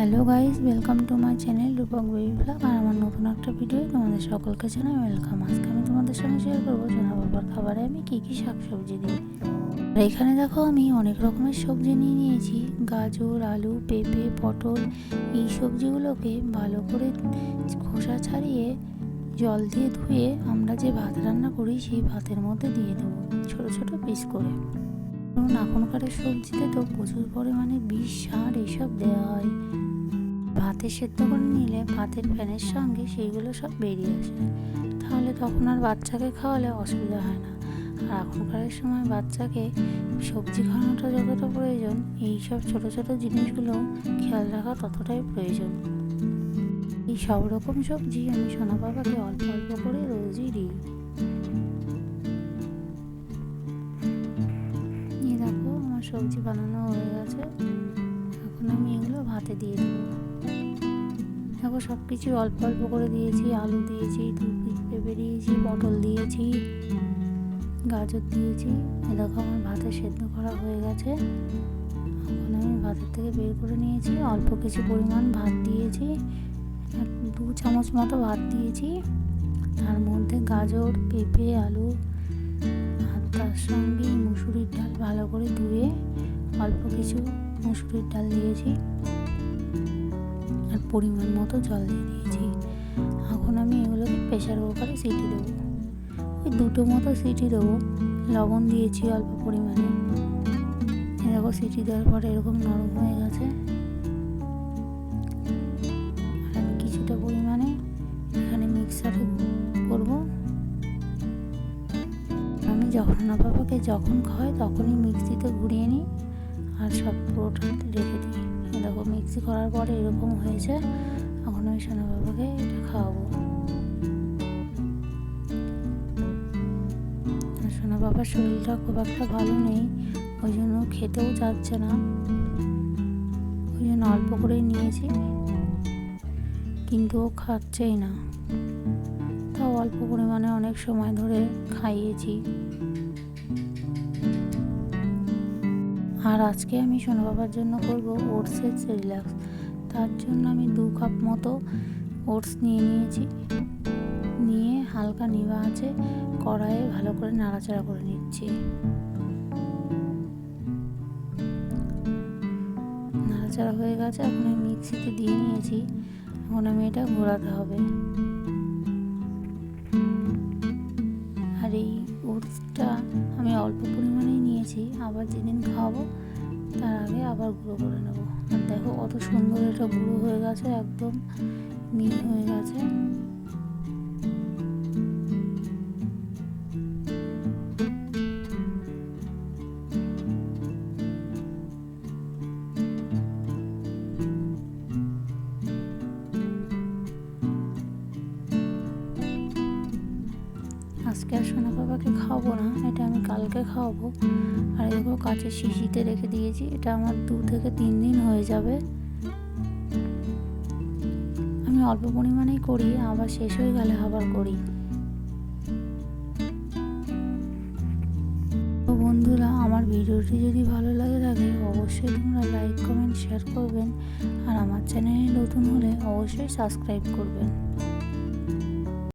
Hello guys welcome to my channel Rupak baby blog আর আমার নতুন একটা ভিডিও তোমাদের সকলকে জানাই ওয়েলকাম আজকে আমি তোমাদের সঙ্গে শেয়ার করব সোনা বাবার খাবারে আমি কী কী শাকসবজি দিই। আর এখানে দেখো আমি অনেক রকমের সবজি নিয়ে নিয়েছি। গাজর, আলু, পেঁপে, পটল, এই সবজিগুলোকে ভালো করে খোসা ছাড়িয়ে জল দিয়ে ধুয়ে আমরা যে ভাত রান্না করি সেই ভাতের মধ্যে দিয়ে দেবো ছোট ছোট পিস করে। এখনকার সবজিতে তো প্রচুর পরিমাণে বিষ, সার এসব দেওয়া হয়। ভাতে সেদ্ধ করে নিলে ভাতের ফ্যানের সঙ্গে সেইগুলো সব বেরিয়ে আসে। তাহলে তখন আর বাচ্চাকে খাওয়ালে অসুবিধা হয় না। আর এখনকার সময় বাচ্চাকে সবজি খাওয়ানোটা যতটা প্রয়োজন, এই সব ছোটো ছোটো জিনিসগুলো খেয়াল রাখা ততটাই প্রয়োজন। এই সব রকম সবজি আমি সোনা বাবাকে অল্প অল্প করে রোজই দিই। আমার সবজি বানানো হয়ে গেছে। এখন আমি এগুলো ভাতে দিয়ে দেবো। দেখো সব কিছু অল্প অল্প করে দিয়েছি, আলু দিয়েছি পেঁপে দিয়েছি, পটল দিয়েছি, গাজর দিয়েছি। দেখো, আমার ভাতে সেদ্ধ করা হয়ে গেছে। এখন আমি ভাতের থেকে বের করে নিয়েছি, অল্প কিছু পরিমাণ ভাত দিয়েছি দু চামচ মতো ভাত দিয়েছি। তার মধ্যে গাজর, পেঁপে, আলু, আর তার সঙ্গে মুসুরির ডাল ভালো করে ধুয়ে অল্প কিছু মুসুরির ডাল দিয়েছি। পরিমাণ মতো জল দিয়ে দিয়েছি। এখন আমি এগুলোকে প্রেশার কুকারে সিটি দেবো। ওই দুটো মতো সিটি দেবো। লবণ দিয়েছি অল্প পরিমাণে। এরকম সিটি দেওয়ার পরে এরকম নরম হয়ে গেছে। আর আমি কিছুটা পরিমাণে এখানে মিক্সারে করব। আমি যখন বাবাকে যখন খাওয়াই তখনই মিক্সিতে ঘুরিয়ে নিই আর সব পুরোটা রেখে দিই। দেখো মিক্সি করার পরে এরকম হয়েছে এখন আমি সোনা বাবাকে এটা খাওয়াবো। সোনা বাবার শরীরটা খুব একটা ভালো নেই, ওই জন্য খেতেও যাচ্ছে না। ওই জন্য অল্প করেই নিয়েছি, কিন্তু ও খাচ্ছেই না। তাও অল্প পরিমাণে অনেক সময় ধরে খাইয়েছি। আর আজকে আমি সোনা বাবার জন্য করব ওটসের রিল্যাক্স। তার জন্য আমি দু কাপ মতো ওটস নিয়ে নিয়েছি। নিয়ে হালকা নিবা আছে, কড়াইয়ে ভালো করে নাড়াচাড়া করে নিচ্ছি। নাড়াচাড়া হয়ে গেছে, এখন আমি মিক্সিতে দিয়ে নিয়েছি। এখন আমি এটা ঘোরাতে হবে। আর এই ওটসটা আমি অল্প পরিমাণেই নিয়েছি, আবার যেদিন খাওয়াবো তার আগে আবার গুঁড়ো করে নেব। আর দেখো কত সুন্দর এটা গুঁড়ো হয়ে গেছে, একদম মিল হয়ে গেছে। আজকে আর সোনা বাবাকে খাওয়াবো না, এটা আমি কালকে খাওয়াবো। আর এরকম কাঁচের শিশিতে রেখে দিয়েছি, এটা আমার দু থেকে তিন দিন হয়ে যাবে। আমি অল্প পরিমাণেই করি, আবার শেষ হয়ে গেলে আবার করি। তো বন্ধুরা, আমার ভিডিওটি যদি ভালো লাগে থাকে, অবশ্যই তোমরা লাইক, কমেন্ট শেয়ার করবেন। আর আমার চ্যানেলে নতুন হলে অবশ্যই সাবস্ক্রাইব করবেন।